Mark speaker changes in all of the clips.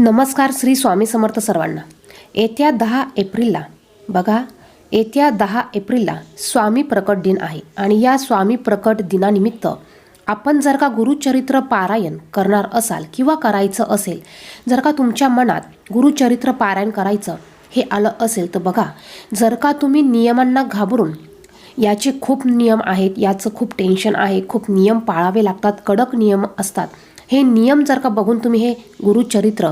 Speaker 1: नमस्कार श्री स्वामी समर्थ सर्वांना. येत्या दहा एप्रिलला बघा येत्या दहा एप्रिलला स्वामी प्रकट दिन आहे आणि या स्वामी प्रकट दिनानिमित्त आपण जर का गुरुचरित्र पारायण करणार असाल किंवा करायचं असेल जर का तुमच्या मनात गुरुचरित्र पारायण करायचं हे आलं असेल तर बघा जर का तुम्ही नियमांना घाबरून याचे खूप नियम आहेत याचं खूप टेन्शन आहे खूप नियम पाळावे लागतात कडक नियम असतात हे नियम जर का बघून तुम्ही हे गुरुचरित्र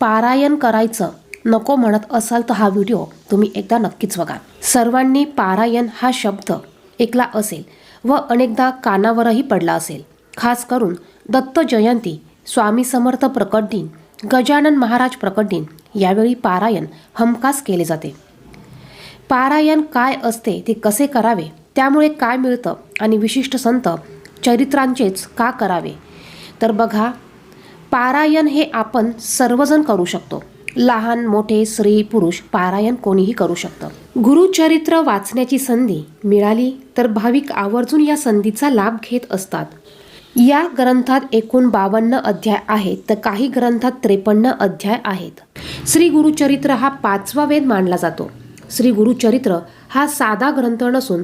Speaker 1: पारायण करायचं नको म्हणत असाल तर हा व्हिडिओ तुम्ही एकदा नक्कीच बघा. सर्वांनी पारायण हा शब्द ऐकला असेल व अनेकदा कानावरही पडला असेल. खास करून दत्त जयंती स्वामी समर्थ प्रकट दिन गजानन महाराज प्रकट दिन यावेळी पारायण हमखास केले जाते. पारायण काय असते ते कसे करावे त्यामुळे काय मिळतं आणि विशिष्ट संत चरित्रांचेच का करावे तर बघा पारायण हे आपण सर्वजण करू शकतो. लहान मोठे स्त्री पुरुष पारायण कोणीही करू शकतं. गुरुचरित्र वाचण्याची संधी मिळाली तर भाविक आवर्जून या संधीचा लाभ घेत असतात. या ग्रंथात एकूण बावन्न अध्याय आहेत तर काही ग्रंथात त्रेपन्न अध्याय आहेत. श्री गुरुचरित्र हा पाचवा वेद मानला जातो. श्री गुरुचरित्र हा साधा ग्रंथ नसून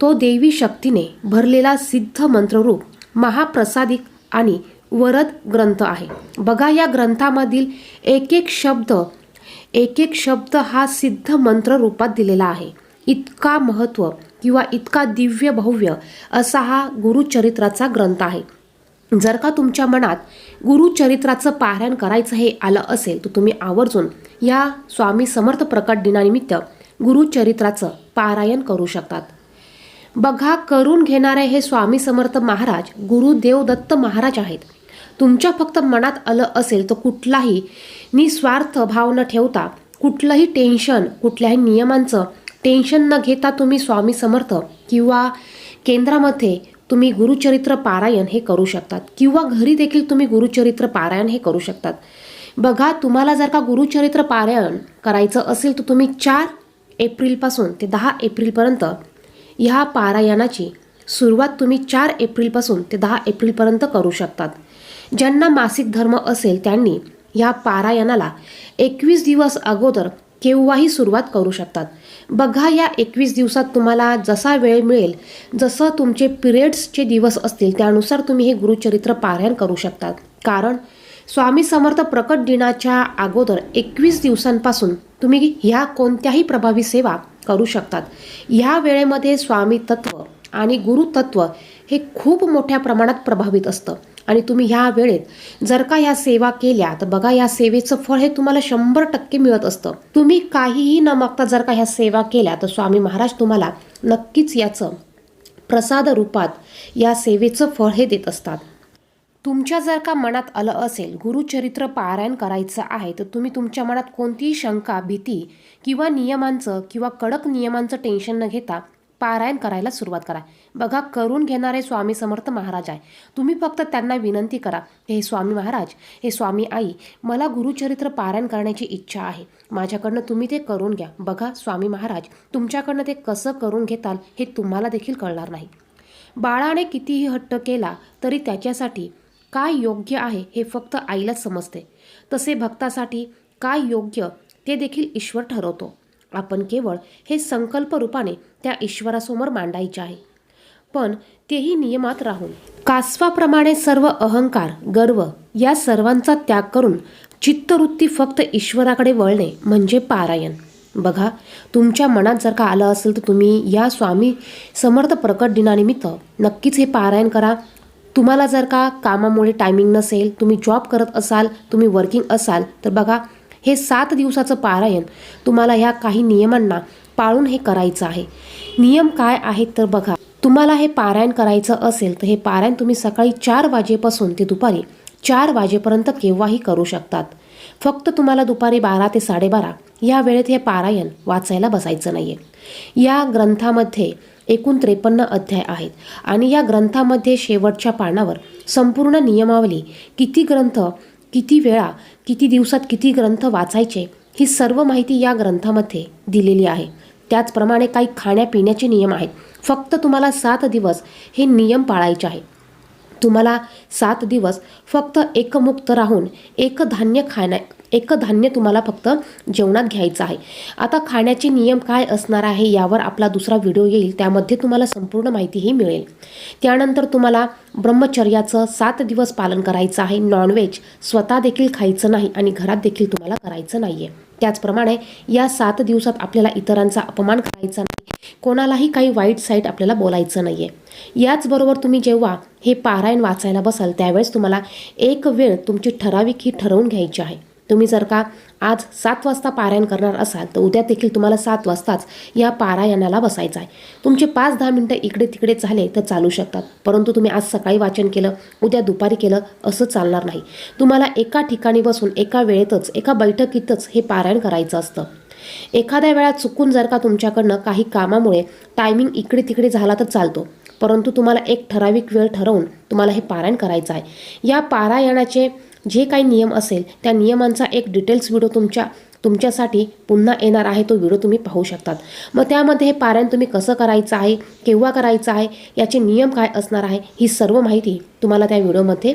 Speaker 1: तो देवी शक्तीने भरलेला सिद्ध मंत्ररूप महाप्रसादिक आणि वरद ग्रंथ आहे. बघा या ग्रंथामधील एक एक शब्द एक एक शब्द हा सिद्ध मंत्र रूपात दिलेला आहे. इतका महत्त्व किंवा इतका दिव्य भव्य असा हा गुरुचरित्राचा ग्रंथ आहे. जर का तुमच्या मनात गुरुचरित्राचं पारायण करायचं हे आलं असेल तर तुम्ही आवर्जून या स्वामी समर्थ प्रकट दिनानिमित्त गुरुचरित्राचं पारायण करू शकतात. बघा करून घेणारे हे स्वामी समर्थ महाराज गुरुदेव दत्त महाराज आहेत. तुमच्या फक्त मनात आलं असेल तर कुठलाही निस्वार्थ भाव न ठेवता कुठलंही टेन्शन कुठल्याही नियमांचं टेन्शन न घेता तुम्ही स्वामी समर्थ किंवा केंद्रामध्ये तुम्ही गुरुचरित्र पारायण हे करू शकतात. किंवा घरी देखील तुम्ही गुरुचरित्र पारायण हे करू शकतात. बघा तुम्हाला जर का गुरुचरित्र पारायण करायचं असेल तर तुम्ही चार एप्रिलपासून ते दहा एप्रिलपर्यंत ह्या पारायणाची सुरुवात तुम्ही चार एप्रिलपासून ते दहा एप्रिलपर्यंत करू शकतात. ज्यांना मासिक धर्म असेल त्यांनी ह्या पारायणाला एकवीस दिवस अगोदर केव्हाही सुरुवात करू शकतात. बघा या एकवीस दिवसात तुम्हाला जसा वेळ मिळेल जसं तुमचे पिरियड्सचे दिवस असतील त्यानुसार तुम्ही हे गुरुचरित्र पारायण करू शकतात. कारण स्वामी समर्थ प्रकट दिनाच्या अगोदर एकवीस दिवसांपासून तुम्ही ह्या कोणत्याही प्रभावी सेवा करू शकतात. ह्या वेळेमध्ये स्वामी तत्व आणि गुरुतत्व हे खूप मोठ्या प्रमाणात प्रभावित असतं. आणि तुम्ही ह्या वेळेत जर का ह्या सेवा केल्या तर बघा या सेवेचं फळ हे तुम्हाला शंभर टक्के मिळत असतं. तुम्ही काहीही न मागता जर का ह्या सेवा केल्या तर स्वामी महाराज तुम्हाला नक्कीच याचं प्रसाद रूपात या सेवेचं फळ हे देत असतात. तुमच्या जर का मनात आलं असेल गुरुचरित्र पारायण करायचं आहे तर तुम्ही तुमच्या मनात कोणतीही शंका भीती किंवा नियमांचं किंवा कडक नियमांचं टेन्शन न घेता पारायण करायला सुरुवात करा. बघा करून घेणारे स्वामी समर्थ महाराज आहे. तुम्ही फक्त त्यांना विनंती करा हे स्वामी महाराज हे स्वामी आई मला गुरुचरित्र पारायण करण्याची इच्छा आहे. माझ्याकडनं तुम्ही ते करून घ्या. बघा स्वामी महाराज तुमच्याकडनं ते कसं करून घेताल हे तुम्हाला देखील कळणार नाही. बाळाने कितीही हट्ट केला तरी त्याच्यासाठी काय योग्य आहे हे फक्त आईलाच समजते. तसे भक्तासाठी काय योग्य ते देखील ईश्वर ठरवतो. आपण केवळ हे संकल्प रूपाने त्या ईश्वरासमोर मांडायचे आहे. पण तेही नियमात राहून कासवाप्रमाणे सर्व अहंकार गर्व या सर्वांचा त्याग करून चित्तवृत्ती फक्त ईश्वराकडे वळणे म्हणजे पारायण. बघा तुमच्या मनात जर का आलं असेल तर तुम्ही या स्वामी समर्थ प्रकट दिनानिमित्त नक्कीच हे पारायण करा. तुम्हाला जर का कामामुळे टायमिंग नसेल तुम्ही जॉब करत असाल तुम्ही वर्किंग असाल तर बघा हे सात दिवसाचं पारायण. तुम्हाला ह्या काही नियमांना पाळून हे करायचं आहे. नियम काय आहेत तर बघा तुम्हाला हे पारायण करायचं असेल तर हे पारायण तुम्ही सकाळी चार वाजेपासून ते दुपारी चार वाजेपर्यंत केव्हाही करू शकतात. फक्त तुम्हाला दुपारी बारा ते साडेबारा या वेळेत हे पारायण वाचायला बसायचं नाही आहे या ग्रंथामध्ये एकूण त्रेपन्न अध्याय आहेत आणि या ग्रंथामध्ये शेवटच्या पानावर संपूर्ण नियमावली किती ग्रंथ किती वेळा किती दिवसात किती ग्रंथ वाचायचे ही सर्व माहिती या ग्रंथामध्ये दिलेली आहे. त्याचप्रमाणे काही खाण्यापिण्याचे नियम आहेत. फक्त तुम्हाला सात दिवस हे नियम पाळायचे आहे तुम्हाला सात दिवस फक्त एकमुक्त राहून एक धान्य खाण्या एक धान्य तुम्हाला फक्त जेवणात घ्यायचं आहे. आता खाण्याचे नियम काय असणार आहे यावर आपला दुसरा व्हिडिओ येईल त्यामध्ये तुम्हाला संपूर्ण माहितीही मिळेल. त्यानंतर तुम्हाला ब्रह्मचर्याचं सात दिवस पालन करायचं आहे. नॉनव्हेज स्वतः देखील खायचं नाही आणि घरात देखील तुम्हाला करायचं नाही आहे त्याचप्रमाणे या सात दिवसात आपल्याला इतरांचा अपमान करायचा नाही. कोणालाही काही वाईट साईट आपल्याला बोलायचं नाही आहे याचबरोबर तुम्ही जेव्हा हे पारायण वाचायला बसाल त्यावेळेस तुम्हाला एक वेळ तुमची ठराविक ही ठरवून घ्यायची आहे. तुम्ही जर का आज सात वाजता पारायण करणार असाल तर उद्या देखील तुम्हाला सात वाजताच या पारायणाला बसायचं आहे. तुमचे पाच दहा मिनटं इकडे तिकडे झाले तर चालू शकतात. परंतु तुम्ही आज सकाळी वाचन केलं उद्या दुपारी केलं असं चालणार नाही. तुम्हाला एका ठिकाणी बसून एका वेळेतच एका बैठकीतच हे पारायण करायचं असतं. एखाद्या वेळा चुकून जर का तुमच्याकडनं काही कामामुळे टायमिंग इकडे तिकडे झाला तर चालतो. परंतु तुम्हाला एक ठराविक वेळ ठरवून तुम्हाला हे पारायण करायचं आहे. या पारायणाचे जे काही नियम असेल त्या नियमांचा एक डिटेल्स व्हिडिओ तुमच्या तुमच्यासाठी पुन्हा येणार आहे तो व्हिडिओ तुम्ही पाहू शकतात. मग त्यामध्ये हे पारायण तुम्ही कसं करायचं आहे केव्हा करायचं आहे याचे नियम काय असणार आहे ही सर्व माहिती तुम्हाला त्या व्हिडिओमध्ये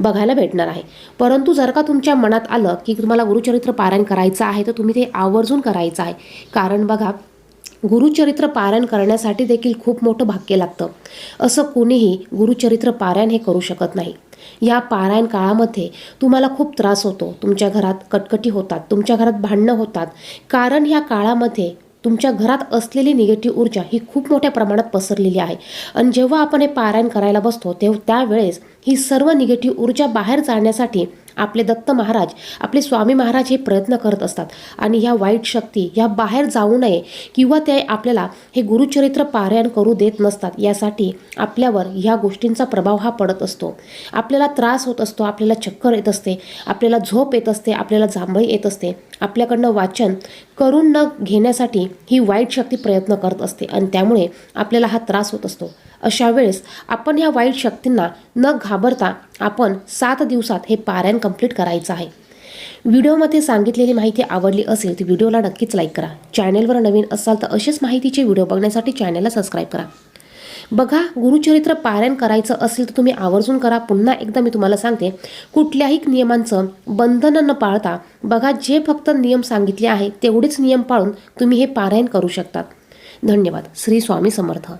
Speaker 1: बघायला भेटणार आहे. परंतु जर का तुमच्या मनात आलं की तुम्हाला गुरुचरित्र पारायण करायचं आहे तर तुम्ही ते आवर्जून करायचं आहे. कारण बघा गुरुचरित्र पारायण करण्यासाठी देखील खूप मोठं भाग्य लागतं. असं कोणीही गुरुचरित्र पारायण हे करू शकत नाही. या पारायण काळामध्ये तुम्हाला खूप त्रास होतो. तुमच्या घरात कटकटी होतात तुमच्या घरात भांडणं होतात. कारण ह्या काळामध्ये तुमच्या घरात असलेली निगेटिव्ह ऊर्जा ही खूप मोठ्या प्रमाणात पसरलेली आहे. आणि जेव्हा आपण हे पारायण करायला बसतो तेव्हा त्यावेळेस ही सर्व निगेटिव्ह ऊर्जा बाहेर जाण्यासाठी आपले दत्त महाराज आपले स्वामी महाराज हे प्रयत्न करत असतात. आणि ह्या वाईट शक्ती ह्या बाहेर जाऊ नये किंवा ते आपल्याला हे गुरुचरित्र पारायण करू देत नसतात. यासाठी आपल्यावर ह्या गोष्टींचा प्रभाव हा पडत असतो. आपल्याला त्रास होत असतो आपल्याला चक्कर येत असते आपल्याला झोप येत असते आपल्याला जांभळी येत असते. आपल्याकडनं वाचन करून न घेण्यासाठी ही वाईट शक्ती प्रयत्न करत असते आणि त्यामुळे आपल्याला हा त्रास होत असतो. अशा वेळेस आपण ह्या वाईट शक्तींना न घाबरता आपण सात दिवसात हे पारायण कंप्लीट करायचं आहे. व्हिडिओमध्ये सांगितलेली माहिती आवडली असेल तर व्हिडिओला नक्कीच लाईक करा. चॅनेलवर नवीन असाल तर असेच माहितीचे व्हिडिओ बघण्यासाठी चॅनेलला सबस्क्राईब करा. बघा गुरुचरित्र पारायण करायचं असेल तर तुम्ही आवर्जून करा. पुन्हा एकदा मी तुम्हाला सांगते कुठल्याही नियमांचं बंधन न पाळता बघा जे फक्त नियम सांगितले आहे तेवढेच नियम पाळून तुम्ही हे पारायण करू शकतात. धन्यवाद. श्री स्वामी समर्थ.